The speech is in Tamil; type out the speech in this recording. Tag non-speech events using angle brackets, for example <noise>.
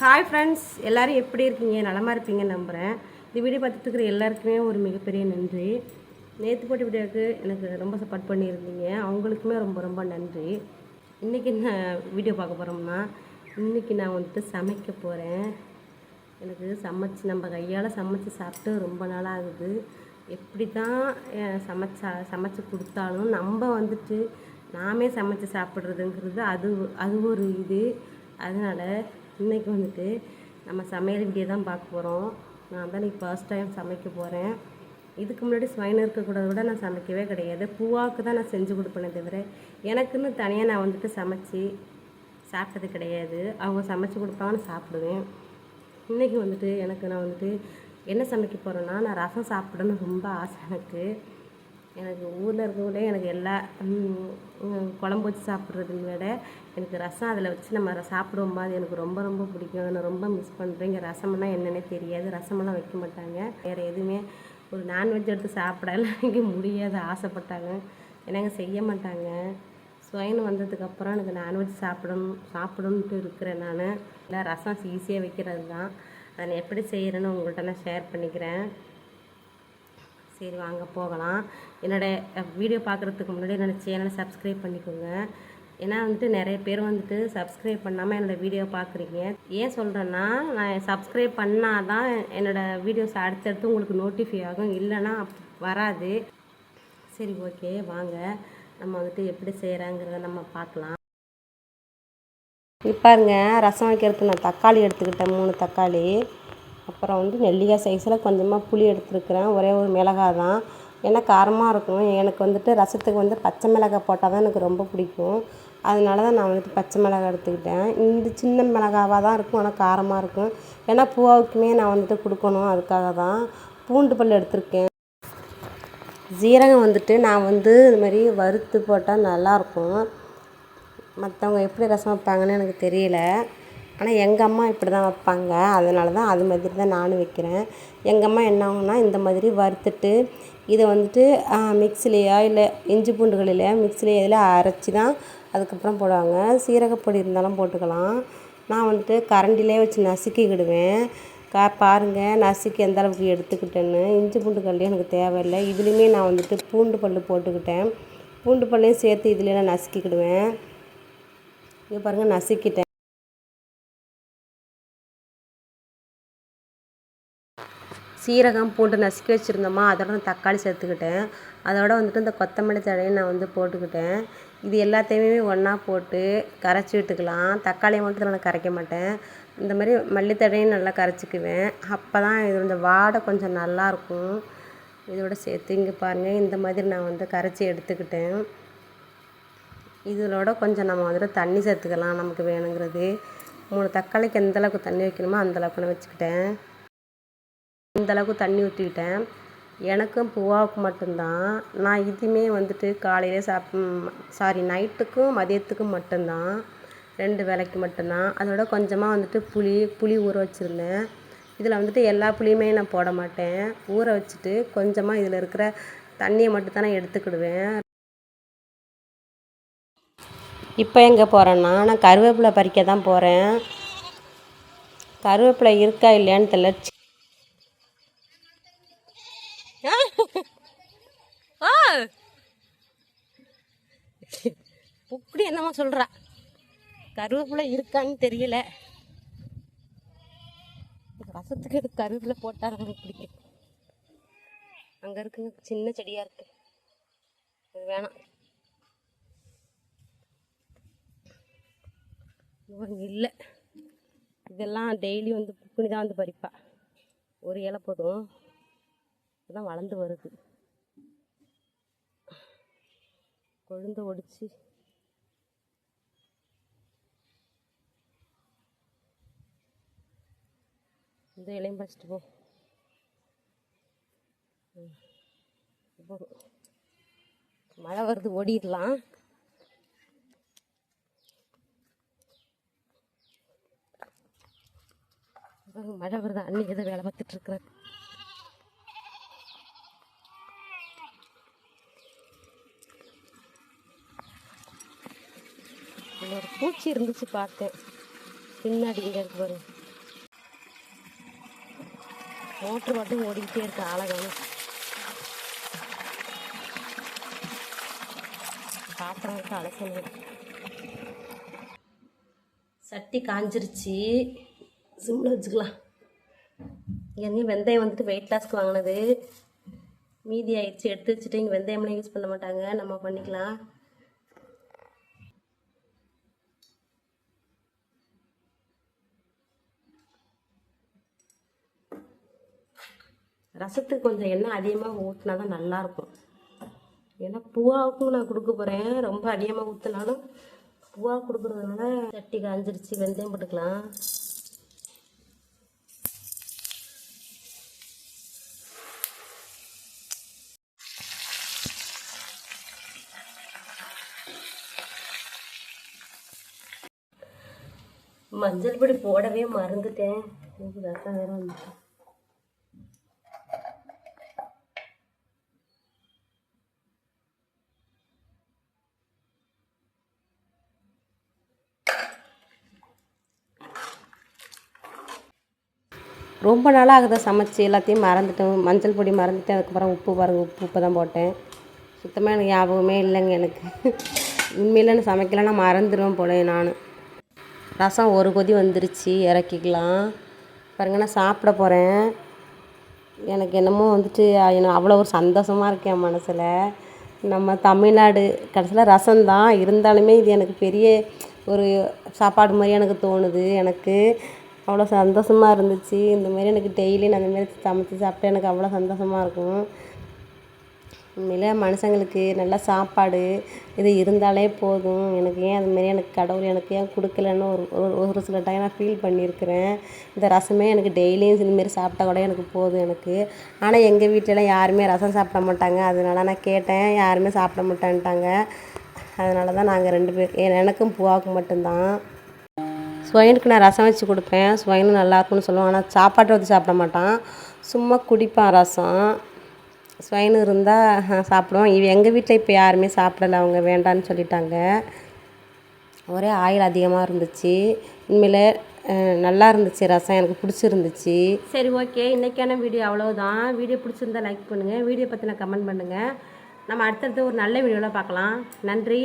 ஹாய் ஃப்ரெண்ட்ஸ் எல்லோரும் எப்படி இருக்கீங்க? நலமாக இருப்பீங்கன்னு நம்புகிறேன் இந்த வீடியோ பார்த்துட்டு இருக்கிற எல்லாருக்குமே ஒரு மிகப்பெரிய நன்றி. நேற்று போட்டி வீடியோவுக்கு எனக்கு ரொம்ப சப்போர்ட் பண்ணியிருந்தீங்க. அவங்களுக்குமே ரொம்ப ரொம்ப நன்றி. இன்றைக்கி என்ன வீடியோ பார்க்க போகிறோம்னா இன்றைக்கி நான் வந்துட்டு சமைக்க போகிறேன் எனக்கு சமைச்சு நம்ம கையால் சமைச்சு சாப்பிட்டு ரொம்ப நாளாகுது ஆகுது. எப்படி தான் சமைச்சா சமைச்சு கொடுத்தாலும் நம்ம வந்துட்டு நாமே சமைச்சு சாப்பிட்றதுங்கிறது அது அது ஒரு இது. அதனால் இன்றைக்கி வந்துட்டு நம்ம சமையல் வீடியோ தான் பார்க்க போகிறோம் நான் தான் இன்னைக்கு ஃபர்ஸ்ட் டைம் சமைக்க போகிறேன் இதுக்கு முன்னாடி ஸ்வைன் இருக்கக்கூடாது விட நான் சமைக்கவே கிடையாது. பூவாவுக்கு தான் நான் செஞ்சு கொடுப்பேனே தவிர எனக்குன்னு தனியாக நான் வந்துட்டு சமைச்சு சாப்பிட்டது கிடையாது. அவங்க சமைச்சு கொடுப்பாங்கன்னு சாப்பிடுவேன். இன்றைக்கி வந்துட்டு எனக்கு நான் வந்துட்டு என்ன சமைக்க போகிறேன்னா நான் ரசம் சாப்பிடணும்னு ரொம்ப ஆசை எனக்கு. எனக்கு ஊரில் இருக்கக்கூட எனக்கு எல்லா குழம்பு வச்சு சாப்பிட்றது விட எனக்கு ரசம் அதில் வச்சு நம்ம ர- சாப்பிடுவோம் அது எனக்கு ரொம்ப ரொம்ப பிடிக்கும். நான் ரொம்ப மிஸ் பண்ணுறேன் இங்கே ரசம்னா என்னென்னே தெரியாது. ரசமெல்லாம் வைக்க மாட்டாங்க. வேறு எதுவுமே ஒரு நான்வெஜ் எடுத்து சாப்பிடலாம் <laughs> இங்கே முடியாது. ஆசைப்பட்டாங்க. ஏன்னாங்க செய்ய மாட்டாங்க. ஸ்வைன் வந்ததுக்கப்புறம் எனக்கு நான்வெஜ் சாப்பிடணும் சாப்பிடணுன்ட்டு இருக்கிறேன் நான். இல்லை ரசம் ஈஸியாக வைக்கிறது தான் அதை நான் எப்படி செய்கிறேன்னு உங்கள்கிட்ட நான் ஷேர் பண்ணிக்கிறேன். சரி வாங்க போகலாம். என்னோடய வீடியோ பார்க்குறதுக்கு முன்னாடி என்னோடய சேனலை சப்ஸ்கிரைப் பண்ணிக்கோங்க. ஏன்னா வந்துட்டு நிறைய பேர் வந்துட்டு சப்ஸ்கிரைப் பண்ணாமல் என்னோடய வீடியோ பார்க்குறீங்க. ஏன் சொல்கிறேன்னா நான் சப்ஸ்கிரைப் பண்ணால் தான் என்னோடய வீடியோஸ் அடுத்தடுத்து உங்களுக்கு நோட்டிஃபை ஆகும். இல்லைன்னா வராது. சரி ஓகே வாங்க. நம்ம வந்துட்டு எப்படி செய்கிறாங்கிறத நம்ம பார்க்கலாம். இப்போ பாருங்க ரசம் வைக்கிறதுக்கு நான் தக்காளி எடுத்துக்கிட்டேன் மூணு தக்காளி. அப்புறம் வந்து நெல்லிக்காய் சைஸில் கொஞ்சமாக புளி எடுத்துருக்கிறேன். ஒரே ஒரு மிளகாய் தான். ஏன்னா காரமாக இருக்கும் எனக்கு வந்துட்டு ரசத்துக்கு வந்து பச்சை மிளகாய் போட்டால் தான் எனக்கு ரொம்ப பிடிக்கும். அதனால தான் நான் வந்துட்டு பச்சை மிளகாய் எடுத்துக்கிட்டேன். இந்த சின்ன மிளகாவாக தான் இருக்கும். ஆனால் காரமாக இருக்கும். ஏன்னா பூவாவுக்குமே நான் வந்துட்டு கொடுக்கணும். அதுக்காக தான் பூண்டு பல் எடுத்திருக்கேன். ஜீரகம் வந்துட்டு நான் வந்து இது மாதிரி வறுத்து போட்டால் நல்லாயிருக்கும் மற்றவங்க எப்படி ரசம் வைப்பாங்கன்னு எனக்கு தெரியல. ஆனால் எங்கள் அம்மா இப்படி தான் வைப்பாங்க. அதனால தான் அது மாதிரி தான் நானும் வைக்கிறேன். எங்கள் அம்மா என்ன ஆகும்னா இந்த மாதிரி வறுத்துட்டு இதை வந்துட்டு மிக்ஸிலேயோ இல்லை இஞ்சி பூண்டுகளில் மிக்சிலேயோ இதில் அரைச்சி தான் அதுக்கப்புறம் போடுவாங்க. சீரகப்பொடி இருந்தாலும் போட்டுக்கலாம். நான் வந்துட்டு கரண்டிலே வச்சு நசுக்கிக்கிடுவேன். கா பாருங்கள் நசுக்கி எந்த அளவுக்கு எடுத்துக்கிட்டேன்னு. இஞ்சி பூண்டு கல்லி எனக்கு தேவையில்லை. இதுலேயுமே நான் வந்துட்டு பூண்டு பல் போட்டுக்கிட்டேன். பூண்டு பல்லையும் சேர்த்து இதுலேயே நான் நசுக்கிக்கிடுவேன். இங்கே பாருங்கள் நசுக்கிட்டேன். சீரகம் பூண்டு நசுக்கி வச்சுருந்தோமா அதோட நான் தக்காளி சேர்த்துக்கிட்டேன். அதோட வந்துட்டு இந்த கொத்தமல்லி தழையும் நான் வந்து போட்டுக்கிட்டேன். இது எல்லாத்தையுமே ஒன்றா போட்டு கரைச்சி விட்டுக்கலாம். தக்காளியை மட்டும் நான் கரைக்க மாட்டேன். இந்த மாதிரி மல்லித்தழையும் நல்லா கரைச்சிக்குவேன். அப்போ தான் இது இந்த வாடை கொஞ்சம் நல்லாயிருக்கும் இதோட சேர்த்து இங்கே பாருங்கள் இந்த மாதிரி நான் வந்து கரைச்சி எடுத்துக்கிட்டேன். இதோட கொஞ்சம் நம்ம வந்துட்டு தண்ணி சேர்த்துக்கலாம் நமக்கு வேணுங்கிறது. மூணு தக்காளிக்கு எந்த அளவுக்கு தண்ணி வைக்கணுமோ அந்தளவுக்கு நான் வச்சுக்கிட்டேன். அளவுக்கு தண்ணி ஊற்றிக்கிட்டேன் எனக்கும் பூவாவுக்கு மட்டும்தான். நான் இதுவுமே வந்துட்டு காலையிலே சாப் சாரி நைட்டுக்கும் மதியத்துக்கும் மட்டும்தான். ரெண்டு வேலைக்கு மட்டும்தான். அதோட கொஞ்சமாக வந்துட்டு புளி புளி ஊற வச்சுருந்தேன். இதில் வந்துட்டு எல்லா புளியுமே நான் போட மாட்டேன். ஊற வச்சுட்டு கொஞ்சமாக இதில் இருக்கிற தண்ணியை மட்டும் தான் நான் எடுத்துக்கிடுவேன். இப்போ எங்கே போகிறேன்னா நான் கருவேப்பிலை பறிக்க தான் போகிறேன் கருவேப்பிலை இருக்கா இல்லையான்னு தெரியல. ஆ. இப்படி என்னமோ சொல்கிறா கருவேப்பிலை இருக்கான்னு தெரியல. ரசத்துக்கு எனக்கு கருவேப்பிலை போட்டால் எனக்கு பிடிக்கும் அங்கே இருக்குங்க சின்ன செடியாக இருக்கு. அது வேணாம். இவங்க இல்லை. இதெல்லாம் டெய்லி வந்து புக்குனி தான் வந்து பறிப்பா. ஒரு இலை போதும். இப்பதான் வளர்ந்து வருது. கொழுந்து ஒடிச்சு. இந்த இலையும் பறிச்சிட்டு போ. மழை வருது ஓடிடலாம். மழை வருது அன்னைக்கு எதோ வேலை பார்த்துட்டு அதில் ஒரு பூச்சி இருந்துச்சு பார்த்தேன் பின்னாடி இங்கே இருக்கு பாருங்க மோட்ரு மட்டும் ஓடிக்கிட்டே இருக்கு ஆழகம் பாத்திரம் விட்டு அலசணும் சட்டி காஞ்சிருச்சு. சிம்மில் வச்சுக்கலாம். இங்கே வெந்தயம் வந்துட்டு வெயிட் லாஸ்க்கு வாங்கினது. மீதி ஆயிடுச்சு. எடுத்து வச்சுட்டு இங்கே வெந்தயம்லாம் யூஸ் பண்ண மாட்டாங்க. நம்ம பண்ணிக்கலாம். ரசத்துக்கு கொஞ்சம் எண்ணெய் அதிகமாக ஊற்றினா தான் நல்லாயிருக்கும். ஏன்னா பூவாவுக்கும் நான் கொடுக்க போகிறேன் ரொம்ப அதிகமாக ஊற்றினாலும் பூவா கொடுக்குறதுனால சட்டி காஞ்சிருச்சு வெந்தயம் போட்டுக்கலாம். மஞ்சள் பொடி போடவே மறந்துட்டேன். எனக்கு ரசம் வேற வந்துட்டேன் ரொம்ப நாளாக ஆகுது சமைச்சு எல்லாத்தையும் மறந்துட்டேன் மஞ்சள் பொடி மறந்துட்டேன் அதுக்கப்புறம் உப்பு பாருங்கள் உப்பு உப்பு தான் போட்டேன். சுத்தமாக எனக்கு ஞாபகமே இல்லைங்க எனக்கு. உண்மையில் நான் சமைக்கலைன்னா மறந்துடுவேன் போல நான். ரசம் ஒரு கொதி வந்துருச்சு இறக்கிக்கலாம். பாருங்க நான் சாப்பிட போகிறேன் எனக்கு என்னமோ வந்துட்டு எனக்கு அவ்வளோ ஒரு சந்தோஷமாக இருக்கு என் மனசில். நம்ம தமிழ்நாடு கடைசியில் ரசம்தான் இருந்தாலுமே இது எனக்கு பெரிய ஒரு சாப்பாடு மாதிரி எனக்கு தோணுது எனக்கு. அவ்வளோ சந்தோஷமாக இருந்துச்சு. இந்த மாதிரி எனக்கு டெய்லி நான் இந்த மாதிரி சாப்பிட்டா எனக்கு அவ்வளோ சந்தோஷமாக இருக்கும். உண்மையிலே மனுஷங்களுக்கு நல்ல சாப்பாடு இது இருந்தாலே போதும். எனக்கு ஏன் அதுமாரி எனக்கு கடவுள் எனக்கு ஏன் கொடுக்கலன்னு ஒரு ஒரு ஒரு சில டைம் நான் ஃபீல் பண்ணியிருக்கிறேன். இந்த ரசமே எனக்கு டெய்லியும் இதுமாரி சாப்பிட்டா கூட எனக்கு போதும் எனக்கு. ஆனால் எங்கள் வீட்டிலலாம் யாருமே ரசம் சாப்பிட மாட்டாங்க. அதனால நான் கேட்டேன். யாருமே சாப்பிட மாட்டேன்ட்டாங்க. அதனால தான் நாங்கள் ரெண்டு பேர் எனக்கும் பூவாவுக்கும் மட்டும்தான். சுவைனுக்கு நான் ரசம் வச்சு கொடுப்பேன். சுவைனு நல்லாயிருக்கும்னு சொல்லுவேன் சொல்லுவான் ஆனால் சாப்பாட்டை வச்சு சாப்பிட மாட்டான். சும்மா குடிப்பான் ரசம். சுவைனு இருந்தால் சாப்பிடுவான். இவ எங்கள் வீட்டில் இப்போ யாருமே சாப்பிடலை. அவங்க வேண்டான்னு சொல்லிட்டாங்க. ஒரே ஆயில் அதிகமாக இருந்துச்சு. இனிமேல் நல்லா இருந்துச்சு ரசம். எனக்கு பிடிச்சிருந்துச்சு. சரி ஓகே. இன்றைக்கான வீடியோ அவ்வளோதான் வீடியோ பிடிச்சிருந்தா லைக் பண்ணுங்கள் வீடியோ பற்றின கமெண்ட் பண்ணுங்கள் நம்ம அடுத்தடுத்து ஒரு நல்ல வீடியோவில் பார்க்கலாம். நன்றி.